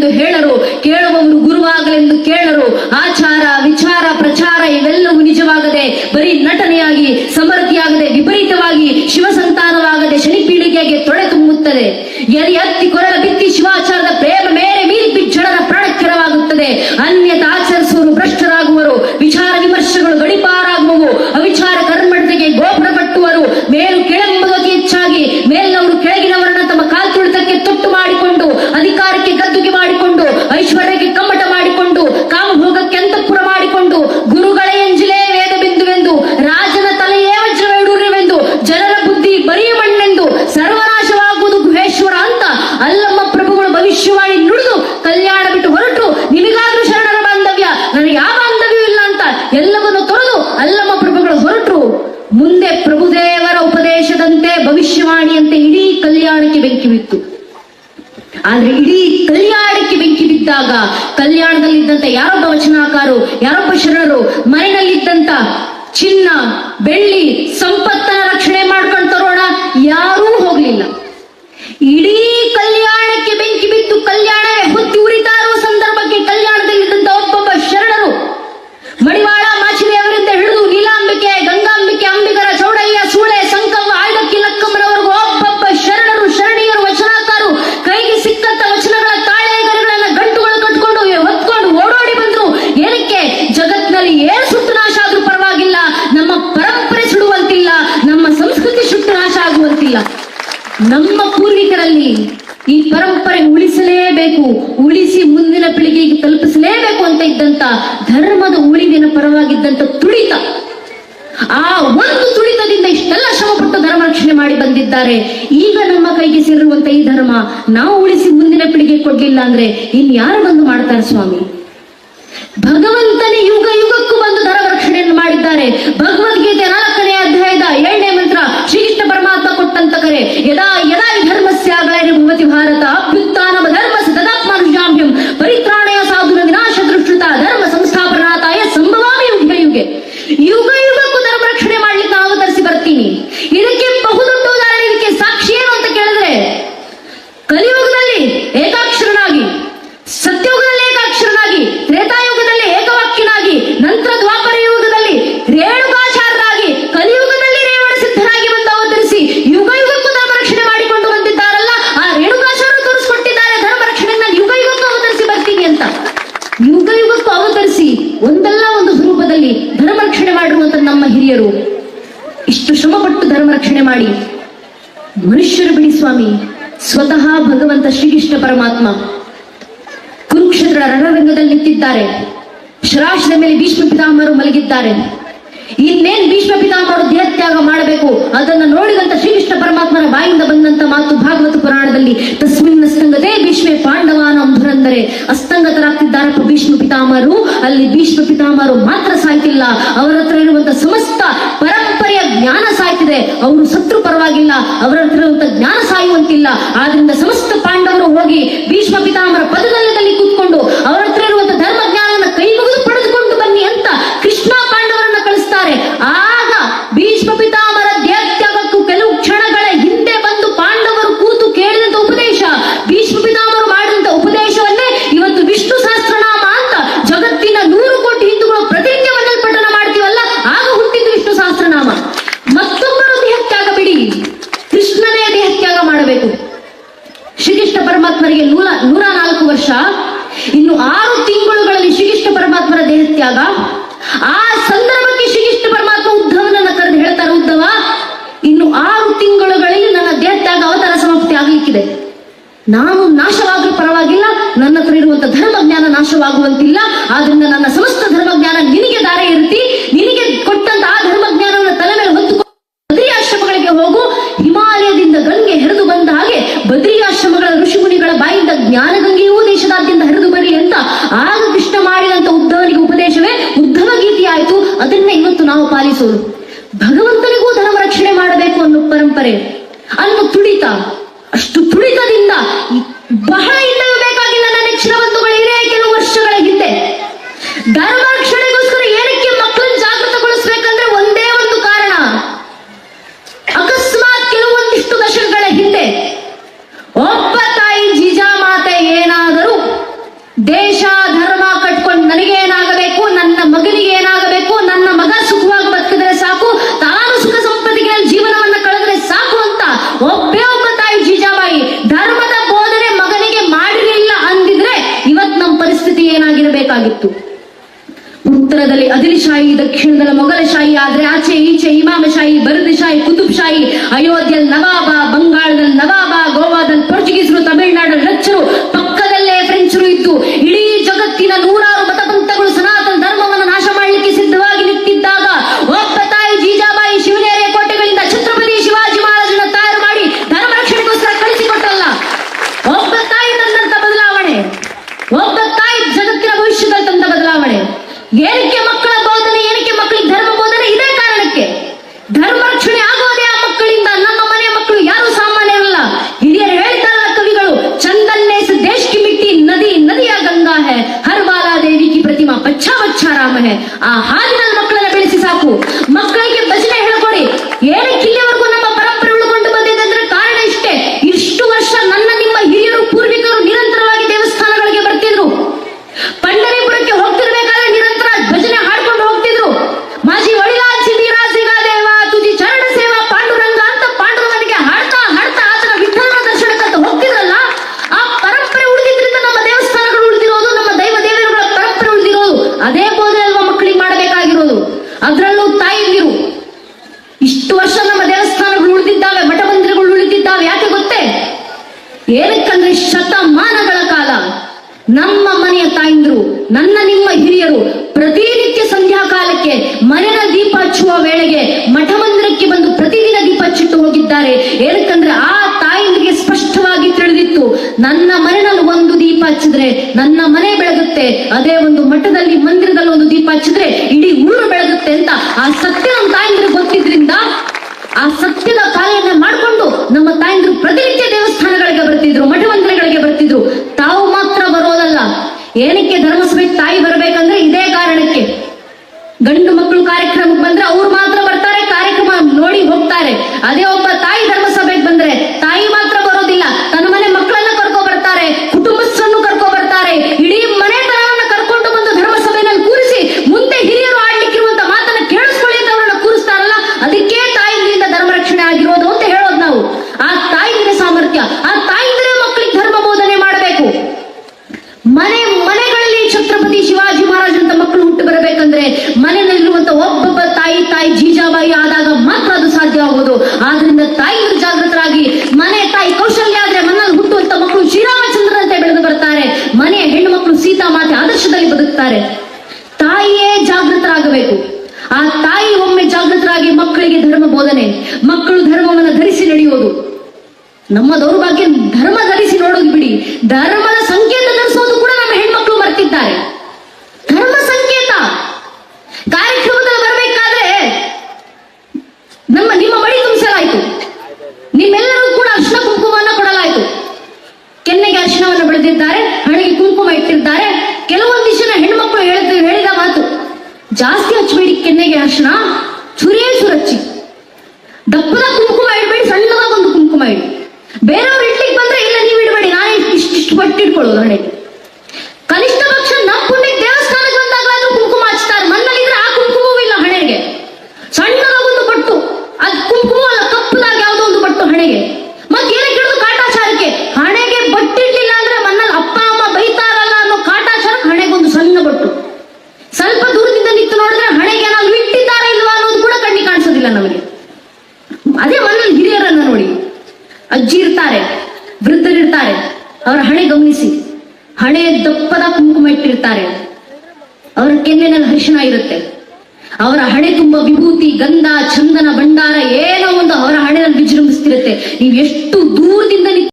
ಗುರುವಾಗಲೆಂದು ಹೇಳರು. ಕೇಳುವವರು ಗುರುವಾಗಲೆಂದು ಕೇಳರು. ಆಚಾರ, ವಿಚಾರ, ಪ್ರಚಾರ ಇವೆಲ್ಲವೂ ನಿಜವಾಗದೆ, ಬರೀ ನಟನೆಯಾಗಿ ಸಮೃದ್ಧಿಯಾಗದೆ ವಿಪರೀತವಾಗಿ ಶಿವ ಸಂತಾನವಾಗದೆ ಶನಿ ಪೀಳಿಗೆಗೆ ತೊಡೆ ತುಂಬುತ್ತದೆ. ಎಲ್ಲಿ ಹತ್ತಿ ಕೊರಳ ಬಿತ್ತಿ ಶಿವಾಚಾರ ಮುಂದೆ ಪ್ರಭುದೇವರ ಉಪದೇಶದಂತೆ ಭವಿಷ್ಯವಾಣಿಯಂತೆ ಇಡೀ ಕಲ್ಯಾಣಕ್ಕೆ ಬೆಂಕಿ ಬಿತ್ತು. ಆದ್ರೆ ಇಡೀ ಕಲ್ಯಾಣಕ್ಕೆ ಬೆಂಕಿ ಬಿದ್ದಾಗ ಕಲ್ಯಾಣದಲ್ಲಿದ್ದಂತ ಯಾರೊಬ್ಬ ವಚನಾಕಾರು ಯಾರೊಬ್ಬ ಶರಣರು, ಮನೆಯಲ್ಲಿದ್ದಂತ ಚಿನ್ನ, ಬೆಳ್ಳಿ ಸಂಪತ್ತನ ರಕ್ಷಣೆ ಮಾಡ್ಕೊಂಡು ತರೋಣ ಯಾರೂ ಹೋಗ್ಲಿಲ್ಲ. ಇಡೀ ಉಳಿಸಲೇಬೇಕು ಉಳಿಸಿ ಮುಂದಿನ ಪೀಳಿಗೆಗೆ ತಲುಪಿಸಲೇಬೇಕು ಅಂತ ಇದ್ದಂತ ಧರ್ಮದ ಉಳಿವಿನ ಪರವಾಗಿದ್ದಂತ ತುಳಿತ ಆ ಒಂದು ತುಡಿತದಿಂದ ಇಷ್ಟೆಲ್ಲ ಶ್ರಮಪಟ್ಟು ಧರ್ಮ ರಕ್ಷಣೆ ಮಾಡಿ ಬಂದಿದ್ದಾರೆ. ಈಗ ನಮ್ಮ ಕೈಗೆ ಸೇರಿರುವಂತ ಈ ಧರ್ಮ ನಾವು ಉಳಿಸಿ ಮುಂದಿನ ಪೀಳಿಗೆ ಕೊಡ್ಲಿಲ್ಲ ಅಂದ್ರೆ ಇನ್ಯಾರು ಬಂದು ಮಾಡ್ತಾರೆ ಸ್ವಾಮಿ? ಭಗವಂತನೇ ಯುಗ ಯುಗಕ್ಕೂ ಬಂದು ಧರ್ಮ ರಕ್ಷಣೆಯನ್ನು ಮಾಡಿದ್ದಾರೆ. ಭಗವದ್ಗೀತೆ ನಾಲ್ಕನೇ ಅಧ್ಯಾಯದ ಏಳನೇ ಮಂತ್ರ, ಶ್ರೀಕೃಷ್ಣ ಪರಮಾತ್ಮ ಕೊಟ್ಟಂತ ಕರೆ, ಯದಾ ಯದಾ ಧರ್ಮಸ್ಯಾಗಲೇ ಭವತಿ ಭಾರತ? ಅಭ್ಯುತ್ಥಾನ ಧರ್ಮ ಸದದಾತ್ಮನುಷಾಭ್ಯಂ ಪರಿತ್ರಾಣಯ ಸಾಧುನ ವಿನಾಶ ದೃಷ್ಟೃತ ಧರ್ಮ ಸಂಸ್ಥಾಪನಾತಾಯ ಸಂಭವಾಮಿ ಯುಗ ಯುಗೆ ಯುಗ ಯುಗಕ್ಕೂ ಧರ್ಮ ರಕ್ಷಣೆ ಮಾಡ್ಲಿಕ್ಕೆ ನಾವು ಅವತರಿಸಿ ಬರ್ತೀನಿ ಇದಕ್ಕೆ ಬಹುದೊಡ್ಡ ಉದಾಹರಣೆ ಇದಕ್ಕೆ ಸಾಕ್ಷಿ ಏನು ಅಂತ ಕೇಳಿದ್ರೆ ಕಲಿಯುಗದಲ್ಲಿ ಏಕಾಕ್ಷರನಾಗಿ ಸತ್ಯಯುಗದಲ್ಲಿ ಏಕಾಕ್ಷರನಾಗಿ ತ್ರೇತಾಯುಗದಲ್ಲಿ ಏಕವಾಕ್ಯನಾಗಿ ನಂತರ ದ್ವಾಪರ ಯುಗದಲ್ಲಿ ರೇಣುಕಾಚಾರ್ಯರಾಗಿ ಕಲಿಯುಗದಲ್ಲಿ ರೇವಣ ಸಿದ್ಧರಾಗಿ ಬಂದು ಅವತರಿಸಿ ಯುಗ ಯುಗಕ್ಕೂ ಧರ್ಮ ರಕ್ಷಣೆ ಮಾಡಿಕೊಂಡು ಬಂದಿದ್ದಾರಲ್ಲ ಆ ರೇಣುಕಾಚಾರ್ಯರು ತೋರಿಸ್ಕೊಟ್ಟಿದ್ದಾರೆ ಧರ್ಮ ರಕ್ಷಣೆ ನಾನು ಯುಗ ಯುಗಕ್ಕೂ ಅವತರಿಸಿ ಬರ್ತೀನಿ ಅಂತ ಯುಗ ಯುಗಕ್ಕೂ ಅವತರಿಸಿ ಒಂದಲ್ಲ ಒಂದು ಸ್ವರೂಪದಲ್ಲಿ ಧರ್ಮ ರಕ್ಷಣೆ ಮಾಡಿರುವಂತ ನಮ್ಮ ಹಿರಿಯರು ಇಷ್ಟು ಶ್ರಮಪಟ್ಟು ಧರ್ಮ ರಕ್ಷಣೆ ಮಾಡಿ ಮನುಷ್ಯರು ಬಿಡಿ ಸ್ವಾಮಿ, ಸ್ವತಃ ಭಗವಂತ ಶ್ರೀಕೃಷ್ಣ ಪರಮಾತ್ಮ. ಕುರುಕ್ಷೇತ್ರ ರಣರಂಗದಲ್ಲಿ ನಿಂತಿದ್ದಾರೆ. ಶರಾಶದ ಮೇಲೆ ಭೀಷ್ಮ ಪಿತಾಮರು ಮಲಗಿದ್ದಾರೆ. ಇನ್ನೇನ್ ಭೀಷ್ಮ ಪಿತಾಮರು ದೇಹತ್ಯಾಗ ಮಾಡಬೇಕು, ಅದನ್ನ ನೋಡಿದಂತ ಶ್ರೀಕೃಷ್ಣ ಪರಮಾತ್ಮನ ಬಾಯಿಂದ ಬಂದಂತ ಮಾತು ಭಾಗವತ ಪುರಾಣದಲ್ಲಿ, ತಸ್ಮಿನ್ ಅಸ್ತಂಗತೆ ಭೀಷ್ಮೆ ಪಾಂಡವಾನ ಅಂಧುರಂದರೆ. ಅಸ್ತಂಗತರಾಗ್ತಿದ್ದಾರಪ್ಪ ಭೀಷ್ಮ ಪಿತಾಮರು ಅಲ್ಲಿ ಭೀಷ್ಮ ಪಿತಾಮರು ಮಾತ್ರ ಸಾಯ್ತಿಲ್ಲ. ಅವರ ಹತ್ರ ಇರುವಂತ ಸಮಸ್ತ ಪರಂಪರೆಯ ಜ್ಞಾನ ಸಾಯ್ತಿದೆ. ಅವರು ಸತ್ರು ಪರವಾಗಿಲ್ಲ, ಅವರ ಹತ್ರ ಜ್ಞಾನ ಸಾಯುವಂತಿಲ್ಲ. ಆದ್ರಿಂದ ಸಮಸ್ತ ಪಾಂಡವರು ಹೋಗಿ ಭೀಷ್ಮ ಪಿತಾಮರ ಪದದಲ್ಲದಲ್ಲಿ ಕೂತ್ಕೊಂಡು ಅವರ ಹತ್ರ ಇರುವಂತ ಧರ್ಮ ಜ್ಞಾನವನ್ನ ಕೈ ಮುಗಿದು ಪಡೆದುಕೊಂಡು ಬನ್ನಿ ಅಂತ ಕೃಷ್ಣ ಪಾಂಡವರನ್ನ ಕಳಿಸ್ತಾರೆ ಆಗ ಭೀಷ್ಮ ಪಿತಾಮಹರ ದೇಹತ್ಯಾಗಕ್ಕೂ ಕೆಲವು ಕ್ಷಣಗಳ ಹಿಂದೆ ಬಂದು ಪಾಂಡವರು ಕೂತು ಕೇಳಿದಂತ ಉಪದೇಶ ಭೀಷ್ಮ ಪಿತಾಮಹರು ಮಾಡಿದಂತ ಉಪದೇಶವನ್ನೇ ಇವತ್ತು ವಿಷ್ಣು ಸಹಸ್ರನಾಮ ಅಂತ ಜಗತ್ತಿನ ನೂರು ಕೋಟಿ ಹಿಂದೂಗಳು ಪ್ರತಿನಿತ್ಯ ಮನೇಲಿ ಪಠಣ ಮಾಡ್ತೀವಲ್ಲ ಆಗ ಹುಟ್ಟಿದ್ದು ವಿಷ್ಣು ಸಹಸ್ರನಾಮ ಮತ್ತೊಬ್ಬರು ದೇಹತ್ಯಾಗ ಬಿಡಿ ಕೃಷ್ಣನೇ ದೇಹತ್ಯಾಗ ಮಾಡಬೇಕು ಶ್ರೀಕೃಷ್ಣ ಪರಮಾತ್ಮರಿಗೆ ನೂರ ನೂರ ನಾಲ್ಕು ವರ್ಷ ಇನ್ನು ಆರು ತಿಂಗಳುಗಳಲ್ಲಿ ಶ್ರೀಕೃಷ್ಣ ದೇಹತ್ಯಾಗ ಆ ಸಂದರ್ಭಕ್ಕೆ ಶ್ರೀಕೃಷ್ಣ ಪರಮಾತ್ಮ ಉದ್ಧವನನ್ನ ಕರೆದು ಹೇಳ್ತಾರೆ, ಉದ್ಧವ, ಇನ್ನು ಆರು ತಿಂಗಳುಗಳಲ್ಲಿ ನನ್ನ ದೇಹತ್ಯಾಗ ಅವತಾರ ಸಮಾಪ್ತಿ ಆಗ್ಲಿಕ್ಕಿದೆ. ನಾನು ನಾಶವಾಗಲು ಪರವಾಗಿಲ್ಲ, ನನ್ನ ಹತ್ರ ಇರುವಂತ ಧರ್ಮ ಜ್ಞಾನ ನಾಶವಾಗುವಂತಿಲ್ಲ, ಆದ್ರಿಂದ ನನ್ನ ಸಮಸ್ತ ಧರ್ಮ ಜ್ಞಾನ ನಿನಗೆ ದಾರೆ ಇರ್ತಿ ನಿನಗೆ ಕೊಟ್ಟಂತ ಆ ಧರ್ಮ ಜ್ಞಾನವನ್ನು ತಲೆ ಮೇಲೆ ಹೊತ್ತುಕೊಂಡು ಬದ್ರಿ ಆಶ್ರಮಗಳಿಗೆ ಹೋಗು, ಹಿಮಾಲಯದಿಂದ ಗಂಗೆ ಹರಿದು ಬಂದ ಹಾಗೆ ಬದ್ರಿ ಆಶ್ರಮಗಳ ಋಷಿಮುನಿಗಳ ಬಾಯಿಂದ ಜ್ಞಾನ ಗಂಗೆಯೂ ದೇಶದಾದ್ಯಂತ ಹರಿದು ಬರಲಿ ಅಂತ ಆಗ ಅದನ್ನ ಇವತ್ತು ನಾವು ಪಾಲಿಸೋದು. ಭಗವಂತನಿಗೂ ಧರ್ಮ ರಕ್ಷಣೆ ಮಾಡಬೇಕು ಅನ್ನೋ ಪರಂಪರೆ. ಅನ್ನೋ ತುಡಿತ. ಅಷ್ಟು ತುಡಿತದಿಂದ ಬಹಳ ಹಿಂದೆ ಬೇಕಾಗಿಲ್ಲ ನನ್ನ ಕೆಲವು ವರ್ಷಗಳ ಹಿಂದೆ. ಧರ್ಮ ರಕ್ಷಣೆಗೋಸ್ಕರ ಒಬ್ಬೇ ಒಬ್ಬ ತಾಯಿ ಜೀಜಾಬಾಯಿ, ಧರ್ಮದ ಬೋಧನೆ ಮಗನಿಗೆ ಮಾಡಿರಲಿಲ್ಲ ಅಂದಿದ್ರೆ ಇವತ್ ನಮ್ಮ ಪರಿಸ್ಥಿತಿ ಏನಾಗಿರಬೇಕಾಗಿತ್ತು? ಉತ್ತರದಲ್ಲಿ ಅದಿಲ್ಶಾಹಿ ದಕ್ಷಿಣದಲ್ಲಿ ಮೊಘಲಶಾಹಿ ಆದ್ರೆ ಆಚೆ ಈಚೆ ಇಮಾಮಶಾಹಿ ಕುತುಬ್ ಶಾಹಿ ಅಯೋಧ್ಯೆ ನವಾಬ ಬಂಗಾಳದಲ್ಲಿ ನವಾಬ ಒಬ್ಬ ತಾಯಿ ಜಗತ್ತಿನ ಭವಿಷ್ಯದಲ್ಲಿ ತಂದ ಬದಲಾವಣೆ. ಏನಕ್ಕೆ ಮಕ್ಕಳ ಬೋಧನೆ, ಏನಕ್ಕೆ ಮಕ್ಕಳಿಗೆ ಧರ್ಮ ಬೋಧನೆ? ಇದೇ ಕಾರಣಕ್ಕೆ. ಧರ್ಮ ರಕ್ಷಣೆ ಆಗೋದೇ ಆ ಮಕ್ಕಳಿಂದ. ನಮ್ಮ ಮನೆಯ ಮಕ್ಕಳು ಯಾರು ಸಾಮಾನ್ಯರಲ್ಲ ಹಿರಿಯರು ಹೇಳ್ತಾರಲ್ಲ ಕವಿಗಳು, ಚಂದನ್ನೇ ದೇಶ್ ಕಿ ಮಿಟ್ಟಿ ನದಿ, ನದಿಯ ಗಂಗಾ ಹೇ. ಹರ್ ಬಾಲಾ ದೇವಿ ಕಿ ಪ್ರತಿಮಾ ಬಚ್ಚಾ ಬಚ್ಚಾ ರಾಮ ಹೇ. ಆ ಏನಕ್ಕಂದ್ರೆ ಶತಮಾನಗಳ ಕಾಲ ನಮ್ಮ ಮನೆಯ ತಾಯಿಂದ್ರು, ನನ್ನ ನಿಮ್ಮ ಹಿರಿಯರು ಪ್ರತಿನಿತ್ಯ ಸಂಧ್ಯಾ ಕಾಲಕ್ಕೆ ಮನೆಯ ದೀಪ ಹಚ್ಚುವ ವೇಳೆಗೆ ಮಠ ಮಂದಿರಕ್ಕೆ ಬಂದು ಪ್ರತಿದಿನ ದೀಪ ಹಚ್ಚಿಟ್ಟು ಹೋಗಿದ್ದಾರೆ. ಏನಕ್ಕಂದ್ರೆ ಆ ತಾಯಿಂದ್ರಿಗೆ ಸ್ಪಷ್ಟವಾಗಿ ತಿಳಿದಿತ್ತು, ನನ್ನ ಮನೆಯಲ್ಲಿ ಒಂದು ದೀಪ ಹಚ್ಚಿದ್ರೆ ನನ್ನ ಮನೆ ಬೆಳಗುತ್ತೆ, ಅದೇ ಒಂದು ಮಠದಲ್ಲಿ ಮಂದಿರದಲ್ಲಿ ಒಂದು ದೀಪ ಹಚ್ಚಿದ್ರೆ ಇಡೀ ಊರು ಬೆಳಗುತ್ತೆ ಅಂತ ಆ ಸತ್ಯ ನಮ್ಮ ತಾಯಿಂದ್ರಿಗೆ ಗೊತ್ತಿದ್ರಿಂದ ಆ ಸತ್ಯದ ಕಾಲೆಯನ್ನ ಮಾಡಿಕೊಂಡು ನಮ್ಮ ತಾಯಂದ್ರು ಪ್ರತಿನಿತ್ಯ ದೇವಸ್ಥಾನಗಳಿಗೆ ಬರ್ತಿದ್ರು ಮಠ ಮಂದಿರಗಳಿಗೆ ಬರ್ತಿದ್ರು ತಾವು ಮಾತ್ರ ಬರೋದಲ್ಲ ಏನಕ್ಕೆ ಧರ್ಮಸಭೆಗೆ ತಾಯಿ ಬರ್ಬೇಕಂದ್ರೆ ಇದೇ ಕಾರಣಕ್ಕೆ ಗಂಡು ಮಕ್ಕಳು ಕಾರ್ಯಕ್ರಮಕ್ಕೆ ಬಂದ್ರೆ ಅವ್ರು ಮಾತ್ರ ಬರ್ತಾರೆ ಕಾರ್ಯಕ್ರಮ ನೋಡಿ ಹೋಗ್ತಾರೆ ಅದೇ ಒಬ್ಬ ತಾಯಿ ಧರ್ಮಸಭೆಗೆ ಬಂದ್ರೆ ತಾಯಿ ಮಾತ್ರ ಬರೋದಿಲ್ಲ ತನ್ನ ಮನೆ ಮಕ್ಕಳನ್ನ ಕರ್ಕೊ ಬರ್ತಾರೆ ಕುಟುಂಬಸ್ಥರನ್ನು ಕರ್ಕೊ ಬರ್ತಾರೆ ಇಡೀ ಮನೆತನವನ್ನ ಕರ್ಕೊಂಡು ಬಂದು ಧರ್ಮಸಭೆಯಲ್ಲಿ ಕೂರಿಸಿ ಮುಂದೆ ಹಿರಿಯರು ಆಡ್ಲಿಕ್ಕಿರುವಂತ ಮಾತನ್ನ ಕೇಳಿಸ್ಕೊಳ್ಳಿ ಅಂತ ಅವ್ರನ್ನ ಕೂರಿಸ್ತಾರಲ್ಲ ಅದಕ್ಕೆ ತಾಯಿಂದ್ರಿಂದ ಧರ್ಮ ರಕ್ಷಣೆ ಆಗಿರೋದು ಅಂತ ಹೇಳೋದು ನಾವು ಆ ತಾಯಿಂದ್ರೆ ಸಾಮರ್ಥ್ಯ ಆ ತಾಯಿಂದ್ರೆ ಮಕ್ಕಳಿಗೆ ಧರ್ಮ ಬೋಧನೆ ಮಾಡಬೇಕು ಮನೆ ಮನೆಗಳಲ್ಲಿ ಛತ್ರಪತಿ ಶಿವಾಜಿ ಮಹಾರಾಜರಂತ ಮಕ್ಕಳು ಹುಟ್ಟು ಬರಬೇಕಂದ್ರೆ ಮನೆಯಲ್ಲಿರುವಂತ ಒಬ್ಬೊಬ್ಬ ತಾಯಿ ತಾಯಿ ಜೀಜಾಬಾಯಿ ಆದಾಗ ಮಾತ್ರ ಅದು ಸಾಧ್ಯ ಆಗುವುದು ಆದ್ರಿಂದ ತಾಯಿಯರು ಜಾಗೃತರಾಗಿ, ಮನೆ ತಾಯಿ ಕೌಶಲ್ಯ ಆದ್ರೆ ಮನೆಯಲ್ಲಿ ಹುಟ್ಟುವಂತ ಮಕ್ಕಳು ಶ್ರೀರಾಮಚಂದ್ರನಂತೆ ಬೆಳೆದು ಬರ್ತಾರೆ ಮನೆಯ ಹೆಣ್ಣು ಮಕ್ಕಳು ಸೀತಾ ಮಾತೆ ಆದರ್ಶದಲ್ಲಿ ಬದುಕ್ತಾರೆ. ತಾಯಿಯೇ ಜಾಗೃತರಾಗಬೇಕು. ಆ ತಾಯಿ ಒಮ್ಮೆ ಜಾಗೃತರಾಗಿ ಮಕ್ಕಳಿಗೆ ಧರ್ಮ ಬೋಧನೆ, ಮಕ್ಕಳು ಧರ್ಮವನ್ನು ಧರಿಸಿ ನಡೆಯುವುದು. ನಮ್ಮ ದೌರ್ಭಾಗ್ಯ ಧರ್ಮ ಧರಿಸಿ ನೋಡೋದು ಬಿಡಿ. ಧರ್ಮದ ಜಾಸ್ತಿ ಹಚ್ಚಬೇಡಿ ಕೆನ್ನೆಗೆ ಅರಿಶಿನ ಚುರೇ ಚುರಚ್ಚಿ ಅದೇ ಮನೇಲಿ ಹಿರಿಯರನ್ನ ನೋಡಿ. ಅಜ್ಜಿ ಇರ್ತಾರೆ, ವೃದ್ಧರಿರ್ತಾರೆ, ಅವರ ಹಣೆ ಗಮನಿಸಿ. ಹಣೆ ದಪ್ಪದ ಕುಂಕುಮ ಇಟ್ಟಿರ್ತಾರೆ. ಅವರ ಕೆನ್ನೆನಲ್ಲಿ ಹರ್ಷಣ ಇರುತ್ತೆ. ಅವರ ಹಣೆ ತುಂಬ ವಿಭೂತಿ, ಗಂಧ, ಚಂದನ, ಭಂಡಾರ, ಏನೋ ಒಂದು ಅವರ ಹಣೆಯಲ್ಲಿ ವಿಜೃಂಭಿಸ್ತಿರುತ್ತೆ. ನೀವು ಎಷ್ಟು ದೂರದಿಂದ